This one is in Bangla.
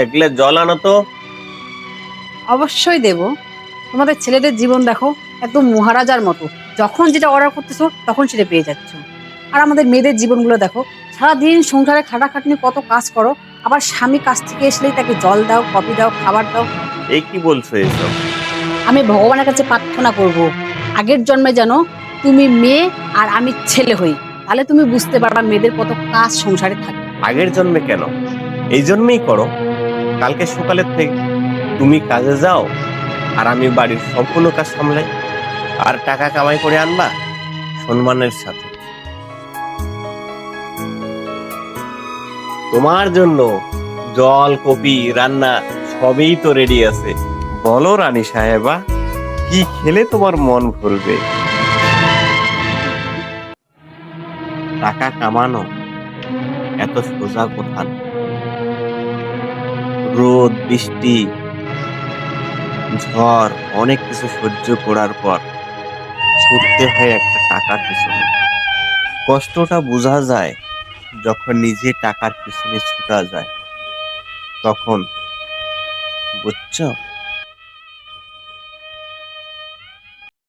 এক গ্লাস জল আনো তো। অবশ্যই দেব। তোমাদের ছেলেদের জীবন দেখো একদম মহারাজার মতো। যখন যেটা অর্ডার করতেছো তখন সেটা পেয়ে যাচ্ছ। আর আমাদের মেয়েদের জীবনগুলো দেখো সারাদিন সংসারে খাটাখাটনি কত কাজ করো আবার স্বামী কাছ থেকে আসলেই তাকে জল দাও কফি দাও খাবার দাও। এই কি বলছো এসব? আমি ভগবানের কাছে প্রার্থনা করব আগের জন্মে যেন তুমি মেয়ে আর আমি ছেলে হই। তাহলে তুমি বুঝতে পারবা মেয়েদের কত কাজ সংসারে থাকে। আগের জন্মে কেন? এই জন্মেই করো। কালকে সকালের থেকে তুমি কাজে যাও আর আমি বাড়ির সম্পূর্ণ কাজ সামলাই আর টাকা কামাই করে আনবা সম্মানের সাথে। তোমার জন্য জল, কপি, রান্না সবই তো রেডি আছে। বলো রানী সাহেবা, কি খেলে তোমার মন ভরবে? টাকা কামানো এত সোজা কথা না। রোদ, বৃষ্টি, ঝড়, অনেক কিছু সহ্য করার পর ছুটতে হয় একটা টাকার পিছনে। কষ্টটা বোঝা যায় যখন নিজে টাকার পিছনে ছুটা যায়। তখন, বুঝছ?